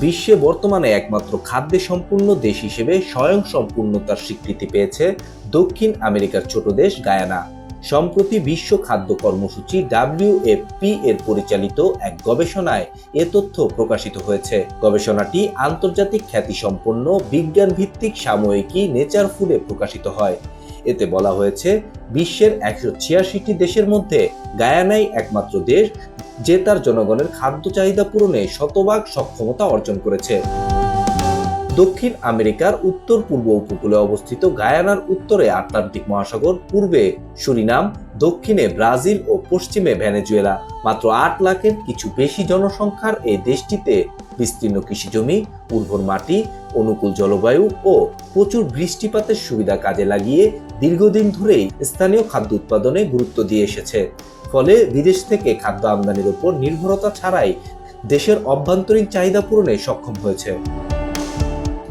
বিশ্বে বর্তমানে একমাত্র খাদ্যে সম্পূর্ণ দেশ হিসেবে স্বয়ং সম্পূর্ণতার স্বীকৃতি পেয়েছে দক্ষিণ আমেরিকার ছোট দেশ গায়ানা। সম্প্রতি বিশ্ব খাদ্য কর্মসূচি ডাব্লিউএফপি এর পরিচালিত এক গবেষণায় এ তথ্য প্রকাশিত হয়েছে। গবেষণাটি আন্তর্জাতিক খ্যাতিসম্পন্ন বিজ্ঞান ভিত্তিক সাময়িকী নেচার ফুডে প্রকাশিত হয়। এতে বলা হয়েছে, বিশ্বের একশো ছিয়াশিটি দেশের মধ্যে গায়ানাই একমাত্র দেশ যে তার জনগণের খাদ্য চাহিদা পূরণে শতভাগ সক্ষমতা অর্জন করেছে। দক্ষিণ আমেরিকার উত্তর পূর্ব উপকূলে অবস্থিত গায়ানার উত্তরে আটলান্টিক মহাসাগর, পূর্বে সুরিনাম, দক্ষিণে ব্রাজিল ও পশ্চিমে ভেনেজুয়েলা। মাত্র আট লাখের কিছু বেশি জনসংখ্যার এই দেশটিতে বিস্তীর্ণ কৃষিজমি, উর্বর মাটি, অনুকূল জলবায়ু ও প্রচুর বৃষ্টিপাতের সুবিধা কাজে লাগিয়ে দীর্ঘদিন ধরেই স্থানীয় খাদ্য উৎপাদনে গুরুত্ব দিয়ে এসেছে। ফলে বিদেশ থেকে খাদ্য আমদানির উপর নির্ভরতা ছাড়াই দেশের অভ্যন্তরীণ চাহিদা পূরণে সক্ষম হয়েছে।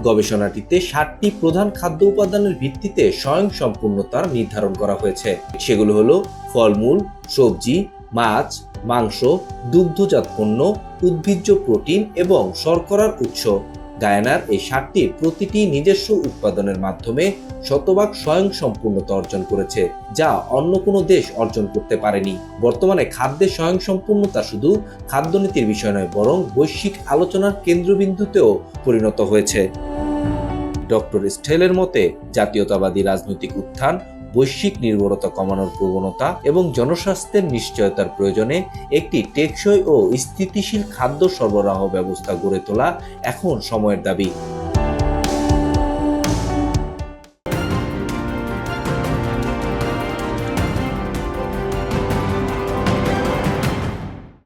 গবেষণাটিতে ষাটটি প্রধান খাদ্য উপাদানের ভিত্তিতে স্বয়ং সম্পূর্ণতার নির্ধারণ করা হয়েছে। সেগুলো হলো ফলমূল, সবজি, মাছ, মাংস, দুগ্ধজাত পণ্য, উদ্ভিজ্জ প্রোটিন এবং শর্করার উৎস। গায়ানার এই ষাটটির প্রতিটি নিজস্ব উৎপাদনের মাধ্যমে শতভাগ স্বয়ং সম্পূর্ণতা অর্জন করেছে, যা অন্য কোনো দেশ অর্জন করতে পারেনি। বর্তমানে খাদ্যে স্বয়ং সম্পূর্ণতা শুধু খাদ্যনীতির বিষয় নয়, বরং বৈশ্বিক আলোচনার কেন্দ্রবিন্দুতেও পরিণত হয়েছে। ডক্টর স্টেলের মতে, জাতীয়তাবাদী রাজনৈতিক উত্থান, বৈশ্বিক নির্ভরতা কমানোর প্রবণতা এবং জনস্বাস্থ্যের নিশ্চয়তার প্রয়োজনে একটি টেকসই ও স্থিতিশীল খাদ্য সরবরাহ ব্যবস্থা গড়ে তোলা এখন সময়ের দাবি।